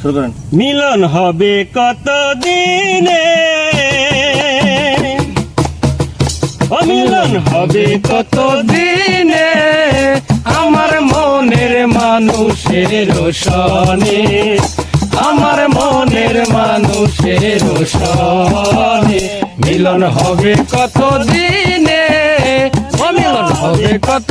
শুরু করেন। মিলন হবে কত দিনে মিলন হবে কত দিনে আমার মনের মানুষের সনে আমার মনের মানুষের সনে মিলন হবে কত দিনে মিলন হবে কত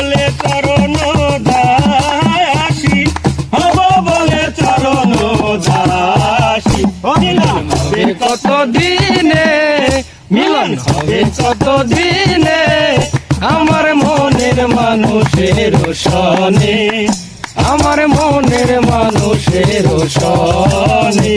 বলে চরণ দাসী, হব বলে চরণ দাসী। মিলন হবে কত দিনে মিলন হবে? কত দিনে আমার মনের মানুষের সনে আমার মনের মানুষের সনে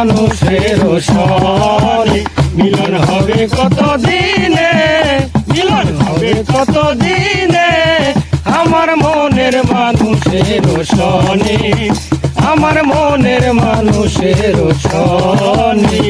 মানুষের সরে। মিলন হবে কত দিনে মিলন হবে কত দিনে আমার মনের মানুষের সনে। আমার মনের মানুষের সনে।